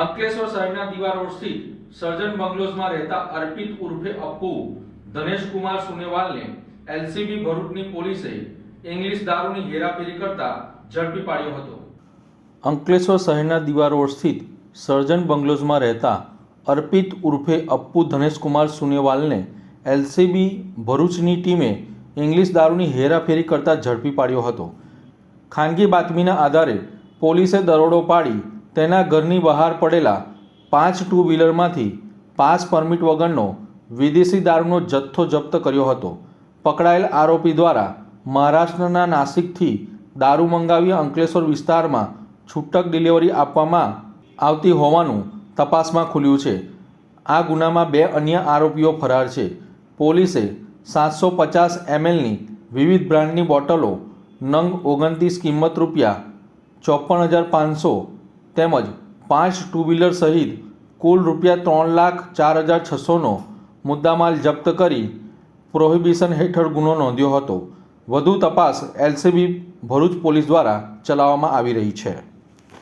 અંકલેશ્વર શહેરના દીવા રોડ સ્થિત સર્જન બંગલોઝમાં રહેતા અર્પિત ઉર્ફે અપ્પુ, ધનેશકુમાર સુનેવાલને એલસીબી ભરૂચની પોલીસે ઇંગ્લિશ દારૂની હેરાફેરી કરતા ઝડપી પાડ્યો હતો. અંકલેશ્વર શહેરના દીવા રોડ સ્થિત સર્જન બંગલોઝમાં રહેતા અર્પિત ઉર્ફે અપ્પુ, ધનેશકુમાર સુનેવાલને એલસીબી ભરૂચની ટીમે ઇંગ્લિશ દારૂની હેરાફેરી કરતા ઝડપી પાડ્યો હતો. ખાનગી બાતમીના આધારે પોલીસે દરોડો પાડી તેના ઘરની બહાર પડેલા પાંચ ટુ વ્હીલરમાંથી પાસ પરમિટ વગરનો વિદેશી દારૂનો જથ્થો જપ્ત કર્યો હતો. પકડાયેલ આરોપી દ્વારા મહારાષ્ટ્રના નાસિકથી દારૂ મંગાવી અંકલેશ્વર વિસ્તારમાં છૂટક ડિલિવરી આપવામાં આવતી હોવાનું તપાસમાં ખુલ્યું છે. આ ગુનામાં બે અન્ય આરોપીઓ ફરાર છે. પોલીસે સાતસો પચાસ એમએલની વિવિધ બ્રાન્ડની બોટલો નંગ ઓગણત્રીસ કિંમત રૂપિયા ચોપન હજાર પાંચસો તેમજ પાંચ ટુ વ્હીલર સહિત કુલ રૂપિયા ત્રણ લાખ ચાર હજાર છસોનો મુદ્દામાલ જપ્ત કરી પ્રોહિબિશન હેઠળ ગુનો નોંધ્યો હતો. વધુ તપાસ એલસીબી ભરૂચ પોલીસ દ્વારા ચલાવવામાં આવી રહી છે.